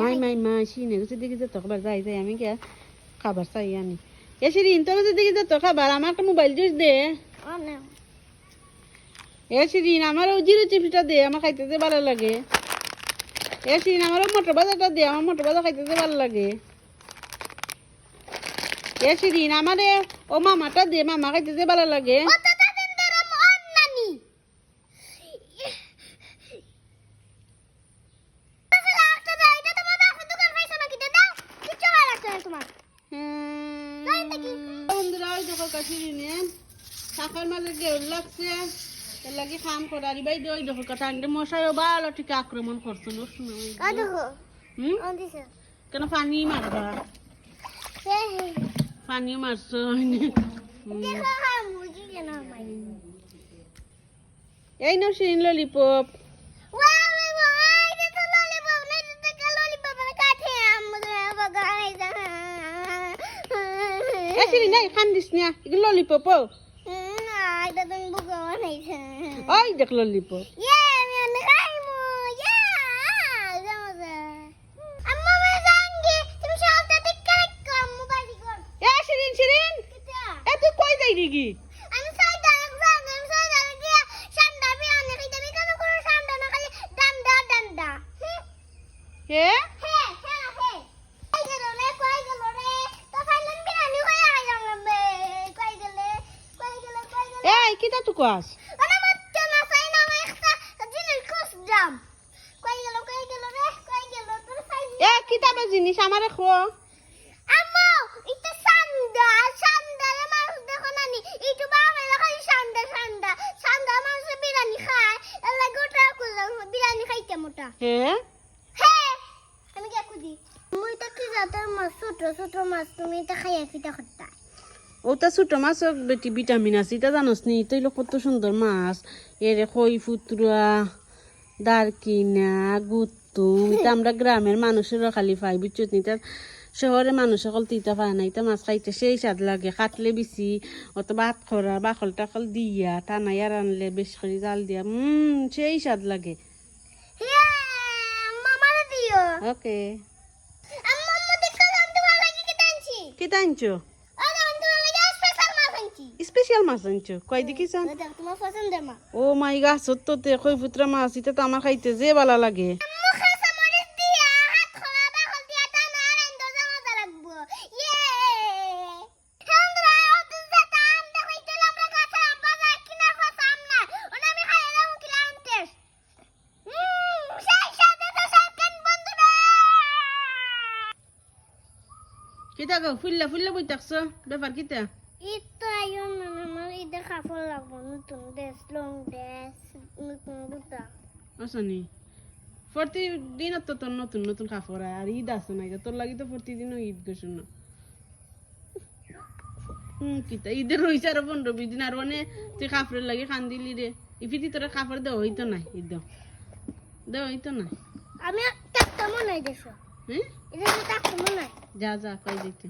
মাই মাই মাই সিনে গেছে দেখি যে তো খাবার যাই যাই আমি কে খাবার চাই আনি এ শিরিন তোর কাছে দেখি যে তো খাবার আমার একটা মোবাইল জুস দে। এ শিরিন আমার ওই জিরো চিপসটা দে আমার খাইতে যে ভালো লাগে। এ শিরিন আমার মোটর বাজারটা দে আমার মোটর বাজার খাইতে যে ভালো লাগে। এ শিরিন আমার ও মামাটা দে মামা খাইতে যে ভালো লাগে। বন্ধুরা ওই দেখো কাশিরিনে শাখার মাঝে গেউল লাগছে। এর লাগি কাম করারি বাই ওই দেখো কথা আনতে মশাইও ভালো ঠিক আক্রমণ করছ না হুম? কেন পানি মারবা? পানি মারছো হুম। এই শিরিন ললিপপ এ শিরিন এই খান দিস না? এগুলো ললিপপ ও ওই দেখ ললিপপ। এ শিরিন শিরিন এ তুই কই যাই দিগি আমি সাই দাঁড়া যাই আমি সাই দাঁড়া গিয়া সান্ডা বি আনে খাইতে আমি কেন করে সান্ডা না খালি ডান্ডা ডান্ডা হে হে হে হে কই গেল রে কই গেল রে তো ফাইলেন বিরানি কই আইলাম বে কই গেলে কই গেলে কই গেলে এই কিটা তুই কস? আরে মত না সাই না আমি একটা জিনিস খুশ দাম কই গেল কই গেল রে কই গেল তোর সাই এ কিটা বা জিনিস আমারে খো। আম্মু এটা সান্ডা সান্ডা সান্ডা মানুষ বিরিয়ানি খায় এলা গোটা করলাম বিরিয়ানি খাইতে মোটা। হে? হ্যাঁ আমি কে কুদি মুই তো কি যাতে মাছ ছোট ছোট মাছ তুমি এটা খাইয়া ফিটা খট্টা ওটা ছোট মাছ বেটি ভিটামিন আছে এটা জানোস নি? তুই কত সুন্দর মাছ। এরে খই ফুতুরা দারকিনা গুতুম এটা আমরা গ্রামের মানুষেরও খালি পাই বুঝছত নি? তার শহরের মানুষ সকল তিতা পায় না এটা মাছ খাইতে সেই স্বাদ লাগে। কাটলে বেশি অথবা হাত খরা বাকল টাকল দিয়া টানাই আর আনলে বেশ করে জাল দিয়া উম সেই স্বাদ লাগে। ওকে। কি আনছো ও জানতে ভালো লাগে স্পেশাল মাছ আনছি স্পেশাল মাছ আনছো? কয় পছন্দের মাছ? ও মাই গাছত তো তে কই ফুতরা মাছ এটা তো আমার খাইতে যে ভালো লাগে। আম্মু খাসা মরিচ দিয়া হাত খোলা বাকল দিয়া আইও না আমার ঈদের কাপড় লাগবো নতুন ড্রেস লং ড্রেস নতুন জুতা আসনি প্রতিদিন তো তোর নতুন নতুন কাপড় আর ঈদ আছে না তোর লাগি তো প্রতিদিনও ঈদ গেছো না হুম কিতা ঈদের রয়েছে আরও পনেরো বিশ দিন আর মানে তুই কাপড়ের লাগে খান দিলি রে ইফিতি তোরা কাপড় দেওয়া হইতো না ঈদ দেওয়া হইতো না আমি মনে হয় দেশো হ্যাঁ এটা টাকতে মনে যা যা কই দিতে